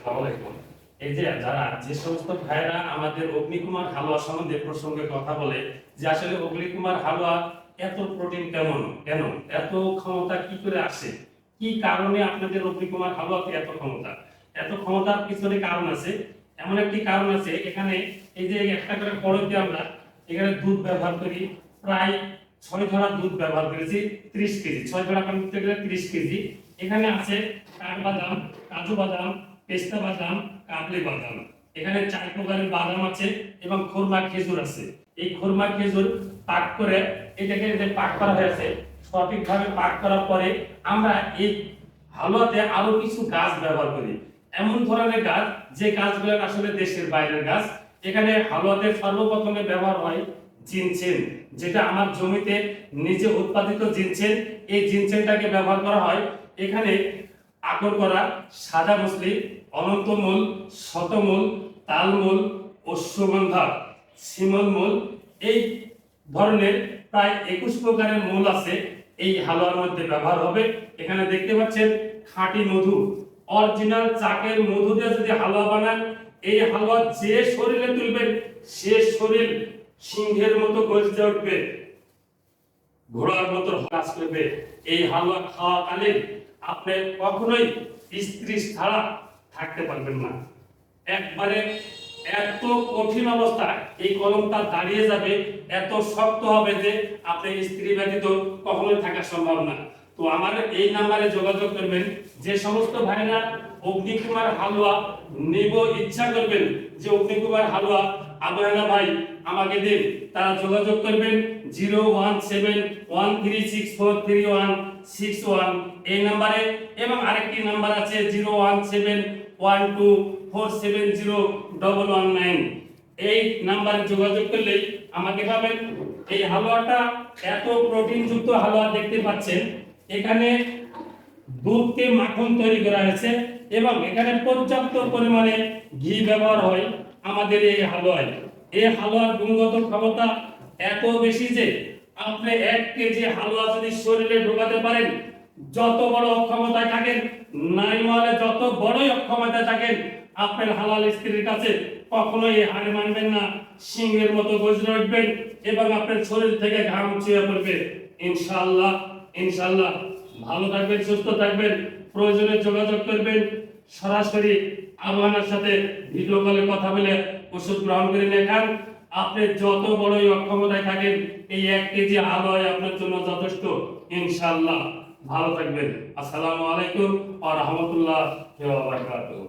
আসসালামাইকুম। এই যে যারা যে সমস্ত ভাইরা আমাদের অগ্নিকুমার হালুয়া সম্বন্ধে প্রসঙ্গে কথা বলে যে আসলে অগ্নিকুমার হালুয়া এত প্রোটিন কেমন? কেন? এত ক্ষমতা কি করে আসে? কি কারণে আপনাদের অগ্নিকুমার হালুয়াতে এত ক্ষমতা? এত ক্ষমতার পিছনে কারণ আছে। এমন একটি কারণ আছে, এখানে এই যে একটা করে কড়ইতে আমরা এখানে দুধ ব্যবহার করি, প্রায় ছয় ধরা দুধ ব্যবহার করেছি, ত্রিশ কেজি। ছয় ধরা দিতে গেলে ত্রিশ কেজি। এখানে আছে কাঠবাদাম কাজু বাদাম পেস্তা বাদাম, কাবলি বাদাম। এখানে চার প্রকারের বাদাম আছে এবং খোরমা খেজুর আছে। এই খোরমা খেজুর পাক করে এটাকে যে পাক করা হয়েছে, সঠিকভাবে পাক করার পরে আমরা এই হালুয়াতে আরও কিছু গাছ ব্যবহার করি। এমন ধরনের গাছ যে গাছগুলো আসলে দেশের বাইরের গাছ। এখানে হালুয়াতে সর্বপ্রথমে ব্যবহার হয় জিনচেন, যেটা আমার জমিতে নিজে উৎপাদিত জিনচেন। এই জিনচেনটাকে ব্যবহার করা হয়। এখানে আকর করা সাদা মছলি অনন্তমূল শতমূল তালমূল অশ্বগন্ধা শিমলমূল এই ধরনের প্রায় একুশ প্রকারের মূল আছে। এই হালুয়ার মধ্যে ব্যবহার হবে। এখানে দেখতে পাচ্ছেন খাঁটি মধু। অরিজিনাল চাকের মধু দিয়ে যদি হালুয়া বানান, এই হালুয়া যে শরীরে তুলবেন, সে শরীর সিংহের মতো গর্জে উঠবে, ঘোড়ার মতো কাজ করবে। এই হালুয়া খাওয়াকালীন আপনি কখনোই স্ত্রী ছাড়া থাকতে পারবেন না। একবারে এত কঠিন অবস্থা এই কলমটা দাঁড়িয়ে যাবে, এত শক্ত হবে যে আপনি স্ত্রী ব্যতীত কখনোই থাকা সম্ভব না। তো আমার এই নাম্বারে যোগাযোগ করবেন। যে সমস্ত ভাইরা অগ্নিকুমার হালুয়া নেব ইচ্ছা করবেন যে অগ্নিকুমার হালুয়া আবহাওয়া ভাই আমাকে দিন, তারা যোগাযোগ করবেন zero one seven one three six four three one six one. এই নাম্বারে এবং আরেকটি নাম্বার আছে zero one seven one two four seven zero double one nine. এই নাম্বারে যোগাযোগ করলেই আমাকে পাবেন। এই হালুয়াটা এত প্রোটিনযুক্ত হালুয়া দেখতে পাচ্ছেন। এখানে দুধকে মাখন তৈরি করা হয়েছে এবং এখানে পর্যাপ্ত পরিমাণে ঘি ব্যবহার হয় আমাদের এই হালুয়ায়। এই হালুয়ার গুণগত ক্ষমতা এত বেশি যে আপনি এক কেজি হালুয়া যদি শরীরে ঢোকাতে পারেন, যত বড় অক্ষমতায় থাকেন, নাই মহলে যত বড়ই অক্ষমতায় থাকেন, আপনার হালাল স্ত্রীর কাছে কখনোই হার মানবেন না, সিংহের মতো গজরে উঠবেন এবং আপনার শরীর থেকে ঘাম চুয়ে পড়বে। ইনশাআল্লাহ ইনশাআল্লাহ ভালো থাকবেন, সুস্থ থাকবেন, প্রয়োজনে যোগাযোগ করবেন। সরাসরি আবহাওয়ার সাথে ভিডিও কলে কথা বলে ওষুধ গ্রহণ করে নেখান আপনি যত বড়ই অক্ষমতায় থাকেন, এই এক কেজি আলোয় আপনার জন্য যথেষ্ট। ইনশাল্লাহ ভালো থাকবেন। আসসালামু আলাইকুম ওয়া রাহমাতুল্লাহি